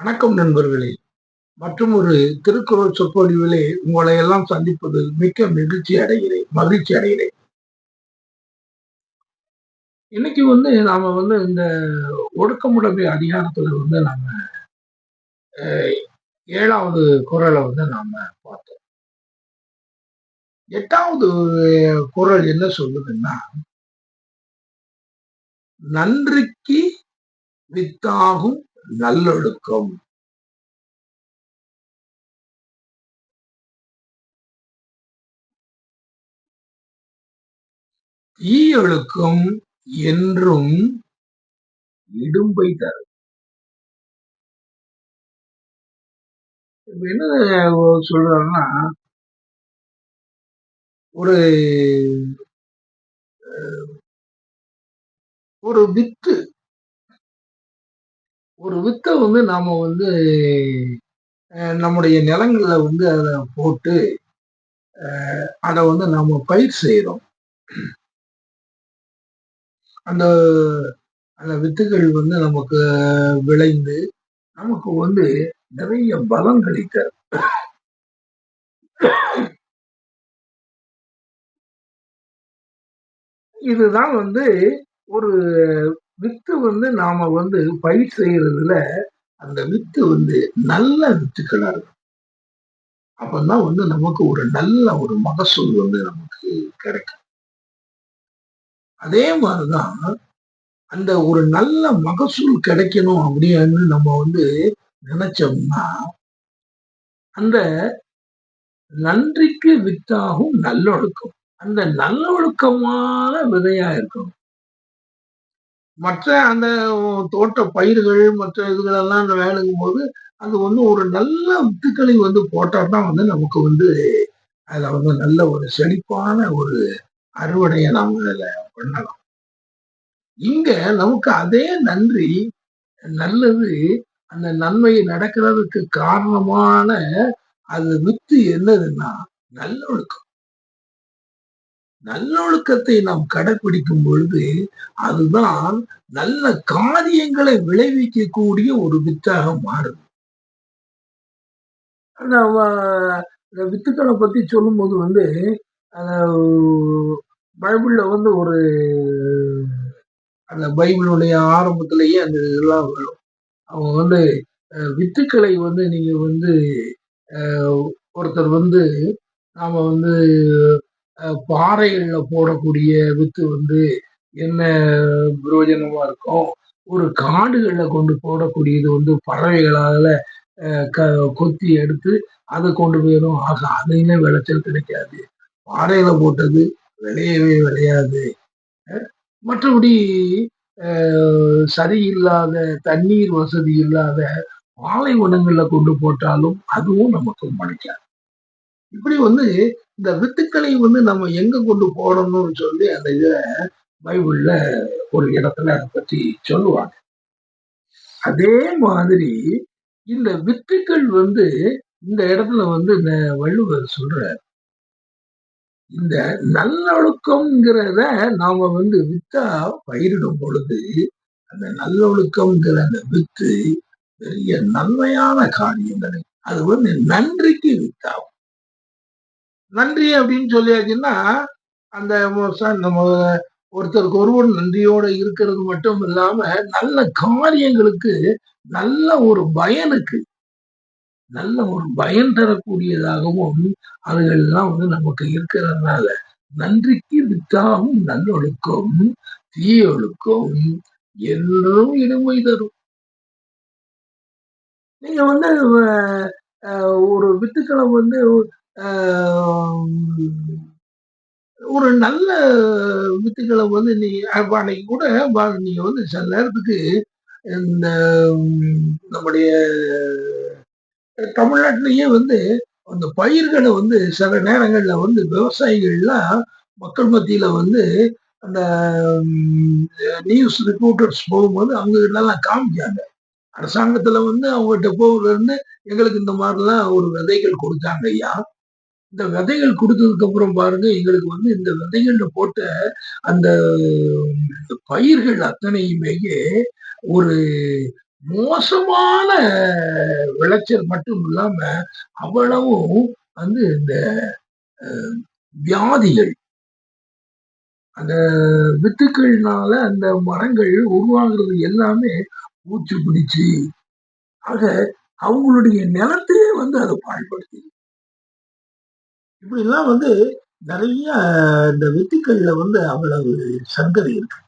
வணக்கம் நண்பர்களே. மற்றும் ஒரு திருக்குறள் சொற்பொழிவிலே உங்களை எல்லாம் சந்திப்பதில் மிக்க மகிழ்ச்சி அடைகிறேன் மகிழ்ச்சி அடைகிறேன். இன்னைக்கு வந்து நாம வந்து இந்த ஒடுக்கமுடைமை அதிகாரத்துல வந்து நாம ஏழாவது குரலை வந்து நாம பார்த்தோம். எட்டாவது குரல் என்ன சொல்லுதுன்னா நன்றிக்கு வித்தாகும் நல்லொழுக்கம். ஈயொழுக்கம் என்றும் இடும்பை தரும். என்ன சொல்றாருன்னா ஒரு ஒரு வித்து ஒரு வித்தை வந்து நாம வந்து நம்முடைய நிலங்கள்ல வந்து அதை போட்டு அதை வந்து நாம பயிர் செய்கிறோம் அந்த அந்த வித்துகள் வந்து நமக்கு விளைந்து நமக்கு வந்து நிறைய பலம் கிடைக்க இதுதான் வந்து ஒரு வித்து வந்து நாம வந்து பயிர் செய்யறதுல அந்த வித்து வந்து நல்ல வித்துக்களா இருக்கும். அப்பதான் வந்து நமக்கு ஒரு நல்ல ஒரு மகசூல் வந்து நமக்கு கிடைக்கும். அதே மாதிரிதான் அந்த ஒரு நல்ல மகசூல் கிடைக்கணும் அப்படின்னு நம்ம வந்து நினைச்சோம்னா அந்த நன்றிக்கு வித்தாகும் நல்லொழுக்கம். அந்த நல்லொழுக்கமான விதையா இருக்கணும். மற்ற அந்த தோட்ட பயிர்கள் மற்ற இதுகளெல்லாம் அந்த வேலைங்கும் போது அது வந்து ஒரு நல்ல வித்துக்களை வந்து போட்டால் தான் வந்து நமக்கு வந்து அதில் வந்து நல்ல ஒரு செழிப்பான ஒரு அறுவடையை நாம் அதில் பண்ணலாம். இங்க நமக்கு அதே நன்றி நல்லது அந்த நன்மை நடக்கிறதுக்கு காரணமான அது வித்து என்னதுன்னா நல்லொழுக்கம். நல்லொழுக்கத்தை நாம் கடைபிடிக்கும் பொழுது அதுதான் நல்ல காரியங்களை விளைவிக்கக்கூடிய ஒரு வித்தாக மாறுது. இந்த வித்துக்களை பத்தி சொல்லும்போது வந்து பைபிள்ல வந்து ஒரு அந்த பைபிளுடைய ஆரம்பத்திலேயே அந்த இதெல்லாம் வரும். அவங்க வந்து வித்துக்களை வந்து நீங்க வந்து ஒருத்தர் வந்து நாம வந்து பாறைகள்ல போடக்கூடிய வித்து வந்து என்ன பிரயோஜனமா இருக்கும்? ஒரு காடுகள்ல கொண்டு போடக்கூடியது வந்து பறவைகளால க கொத்தி எடுத்து அதை கொண்டு போயிடும். ஆக அதையுமே விளைச்சல் கிடைக்காது. பாறையில போட்டது விளையவே விளையாது. மற்றபடி சரியில்லாத தண்ணீர் வசதி இல்லாத பாலைவனங்கள்ல கொண்டு போட்டாலும் அதுவும் நமக்கு மணிக்காது இப்படி வந்து இந்த வித்துக்களை வந்து நம்ம எங்க கொண்டு போடணும்னு சொல்லி அந்த இத பைபிள்ல ஒரு இடத்துல அதை பத்தி சொல்லுவாங்க. அதே மாதிரி இந்த வித்துக்கள் வந்து இந்த இடத்துல வந்து இந்த வள்ளுவர் சொல்ற இந்த நல்லொழுக்கம்ங்கிறத நாம வந்து வித்தா பயிரிடும் பொழுது அந்த நல்லொழுக்கம்ங்கிற அந்த வித்து பெரிய நன்மையான காரியங்களை அது வந்து நன்றிக்கு வித்தாகும். நன்றி அப்படின்னு சொல்லியாச்சுன்னா அந்த நம்ம ஒருத்தருக்கு ஒருவர் நன்றியோட இருக்கிறது மட்டும் இல்லாம நல்ல காரியங்களுக்கு நல்ல ஒரு பயனுக்கு நல்ல ஒரு பயன் தரக்கூடியதாகவும் அதுகள்லாம் வந்து நமக்கு இருக்கிறதுனால நன்றிக்கு வித்தாகும் நல்லொழுக்கம் தீயொழுக்கம் என்றும் இடுமை தரும். நீங்க வந்து ஒரு வித்துக்களை வந்து ஒரு நல்ல வித்துக்களை வந்து நீ அன்னைக்கு கூட நீங்க வந்து சில நேரத்துக்கு இந்த நம்முடைய தமிழ்நாட்டிலேயே வந்து அந்த பயிர்களை வந்து சில நேரங்கள்ல வந்து விவசாயிகள்லாம் மக்கள் மத்தியில வந்து அந்த நியூஸ் ரிப்போர்ட்டர்ஸ் போகும்போது அவங்க எல்லாம் காமிச்சாங்க அரசாங்கத்துல வந்து அவங்ககிட்ட போகுதுல இருந்து எங்களுக்கு இந்த மாதிரிலாம் ஒரு விதைகள் கொடுத்தாங்க ஐயா. இந்த விதைகள் கொடுத்ததுக்கு அப்புறம் பாருங்க எங்களுக்கு வந்து இந்த விதைகள்ல போட்ட அந்த பயிர்கள் அத்தனையுமே ஒரு மோசமான விளைச்சல் மட்டும் இல்லாம அவ்வளவும் வந்து இந்த வியாதிகள். அந்த வித்துக்கள்னால அந்த மரங்கள் உருவாகிறது எல்லாமே பூச்சி பிடிச்சு ஆக அவங்களுடைய நிலத்தையே வந்து அதை பாழ்படுத்தி இப்படிலாம் வந்து நிறைய இந்த வித்துக்கள்ல வந்து அவ்வளவு சங்கதி இருக்கு.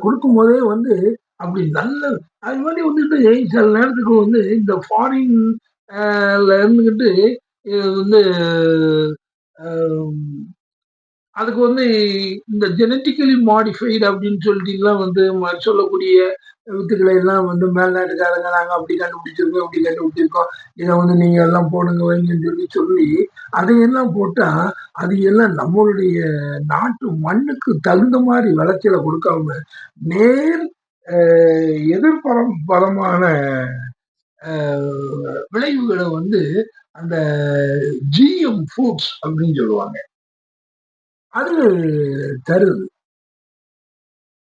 கொடுக்கும் போதே வந்து அப்படி நல்ல அது மாதிரி வந்துட்டு சில நேரத்துக்கு வந்து இந்த ஃபாரின்ல இருந்துக்கிட்டு வந்து அதுக்கு வந்து இந்த ஜெனட்டிக்கலி மாடிஃபைடு அப்படின்னு சொல்லிட்டுலாம் வந்து சொல்லக்கூடிய வித்துக்களை எல்லாம் வந்து மேல்நாட்டுக்காரங்க நாங்கள் அப்படி கண்டுபிடிச்சிருக்கோம் இப்படி கண்டுபிடிச்சிருக்கோம். இதை வந்து நீங்கள் எல்லாம் போடுங்க வைங்கன்னு சொல்லி சொல்லி அதையெல்லாம் போட்டால் அது எல்லாம் நம்மளுடைய நாட்டு மண்ணுக்கு தகுந்த மாதிரி விளைச்சலை கொடுக்காம நேர் எதிர்பரம் பலமான விளைவுகளை வந்து அந்த ஜிஎம் ஃபுட்ஸ் அப்படின்னு சொல்லுவாங்க. அது தருது.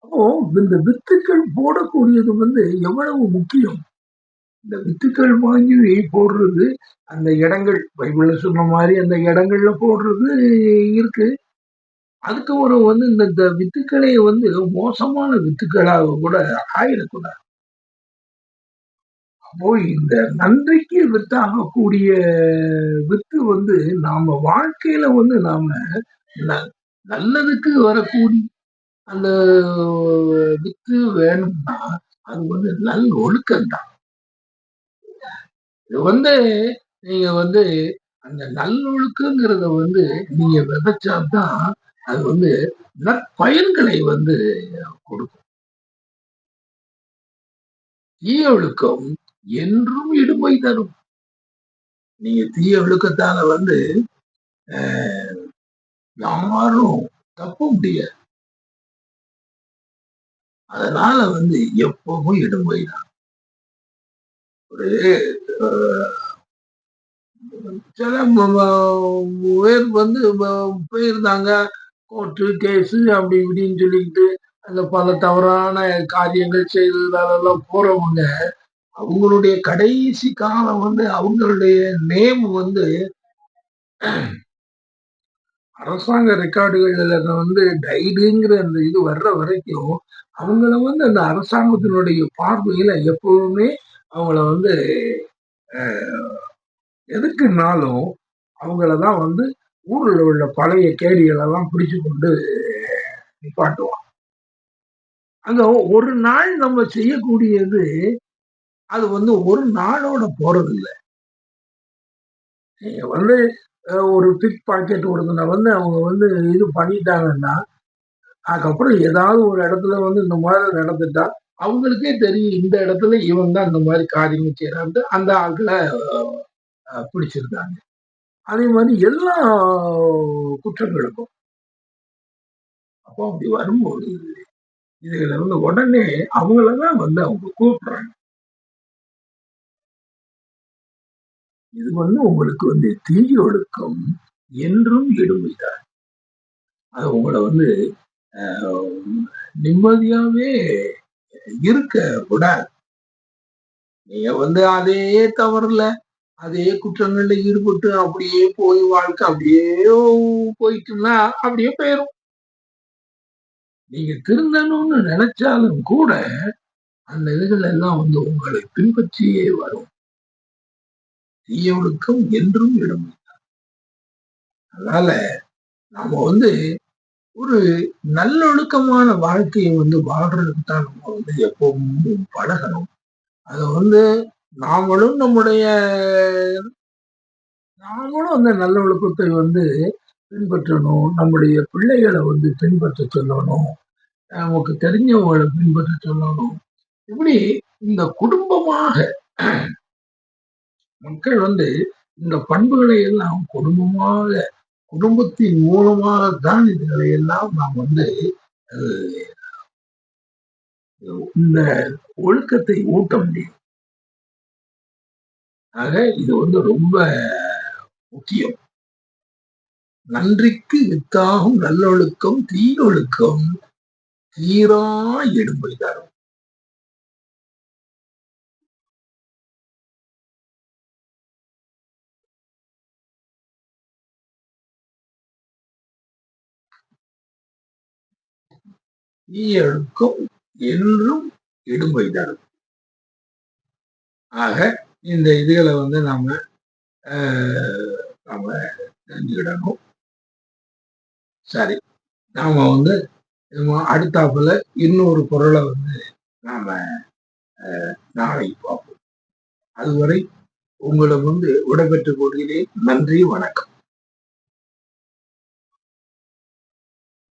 அப்போ இந்த வித்துக்கள் போடக்கூடியது வந்து எவ்வளவு முக்கியம்? இந்த வித்துக்கள் வாங்கி போடுறது அந்த இடங்கள் பைபிள்ல சொன்ன மாதிரி அந்த இடங்கள்ல போடுறது இருக்கு. அதுக்கு ஒரு வந்து இந்த வித்துக்களை வந்து மோசமான வித்துக்களாக கூட ஆயிடக்கூடாது. அப்போ இந்த நன்றிக்கு வித்தாகக்கூடிய வித்து வந்து நாம வாழ்க்கையில வந்து நாம நல்லதுக்கு வரக்கூடிய அந்த வித்து வேணும்னா அது வந்து நல் ஒழுக்கம் தான். இது வந்து நீங்க வந்து அந்த நல்லொழுக்கங்கிறத வந்து நீங்க விதைச்சாதான் அது வந்து நற்பயன்களை வந்து கொடுக்கும். தீய ஒழுக்கம் என்றும் இடுமை தரும். நீங்க தீய ஒழுக்கத்தால வந்து யாரும் தப்ப முடியாது. அதனால வந்து எப்பவும் இடும்பை தான் ஒரு சில பேர் வந்து போயிருந்தாங்க. கோர்ட்டு கேஸு அப்படி இப்படின்னு சொல்லிக்கிட்டு அந்த பல தவறான காரியங்கள் செய்ததாலெல்லாம் போறவங்க அவங்களுடைய கடைசி காலம் வந்து அவங்களுடைய நேம் வந்து அரசாங்க ரெக்கார்டுகள்ல வந்து டைடுங்கிற அந்த இது வர்ற வரைக்கும் அவங்கள வந்து அந்த அரசாங்கத்தினுடைய பார்வையில எப்பவுமே அவங்கள வந்து எதுக்குனாலும் அவங்களதான் வந்து ஊரில் உள்ள பழைய கேடிகளெல்லாம் பிடிச்சு கொண்டு நிப்பாட்டுவான் அங்க ஒரு நாள் நம்ம செய்யக்கூடியது அது வந்து ஒரு நாளோட போறது இல்லை வந்து ஒரு பிக் பாக்கெட் ஒருத்தனை வந்து அவங்க வந்து இது பண்ணிட்டாங்கன்னா அதுக்கப்புறம் ஏதாவது ஒரு இடத்துல வந்து இந்த மாதிரி நடந்துட்டா அவங்களுக்கே தெரியும் இந்த இடத்துல இவன் தான் இந்த மாதிரி காரியங்கள் செய்யறாரு அந்த ஆட்களை பிடிச்சிருந்தாங்க அதே மாதிரி எல்லா குற்றங்களுக்கும் அப்போ அப்படி வரும்போது இதுல வந்து உடனே அவங்களெல்லாம் வந்து அவங்க கூப்பிடுறாங்க. இது வந்து உங்களுக்கு வந்து தீய ஒழுக்கம் என்றும் இடுமைதான் அது உங்களை வந்து நிம்மதியாவே இருக்க கூடாது நீங்க வந்து அதே தவறுல அதே குற்றங்கள்ல ஈடுபட்டு அப்படியே போய் வாழ்க்கை அப்படியே போயிட்டுன்னா அப்படியே போயிடும் நீங்க திருந்தணும்னு நினைச்சாலும் கூட அந்த இதுகள் எல்லாம் வந்து உங்களை பின்பற்றியே வரும். தீயவனுக்கும் என்றும் இடம் அதனால நாம வந்து ஒரு நல்லொழுக்கமான வாழ்க்கையை வந்து வாழ்றதுக்கு தான் நம்ம வந்து எப்பவும் பழகணும். அதை வந்து நாமளும் நம்முடைய நாமளும் அந்த நல்ல ஒழுக்கத்தை வந்து பின்பற்றணும். நம்முடைய பிள்ளைகளை வந்து பின்பற்ற சொல்லணும். நமக்கு தெரிஞ்சவங்களை பின்பற்ற சொல்லணும். இப்படி இந்த குடும்பமாக மக்கள் வந்து இந்த பண்புகளை எல்லாம் குடும்பமாக குடும்பத்தின் மூலமாக தான் இதுகளை எல்லாம் நாம் வந்து இந்த ஒழுக்கத்தை ஊட்ட முடியும். ஆக இது வந்து ரொம்ப முக்கியம். நன்றிக்கு வித்தாகும் நல்லொழுக்கம் தீயொழுக்கம் தீரா எடும்பை தரும் ஈயழுக்கும் என்றும் இடும்பை தரும் ஆக இந்த இதுகளை வந்து நாம ஆஹ், நாம தெரிஞ்சுக்கிடணும். சரி நாம வந்து நம்ம அடுத்தாப்புல இன்னொரு குரலை வந்து நாம நாளை நாளைக்கு பார்ப்போம். அதுவரை உங்களை வந்து விடைபெற்றுக் கொள்கிறேன். நன்றி வணக்கம்.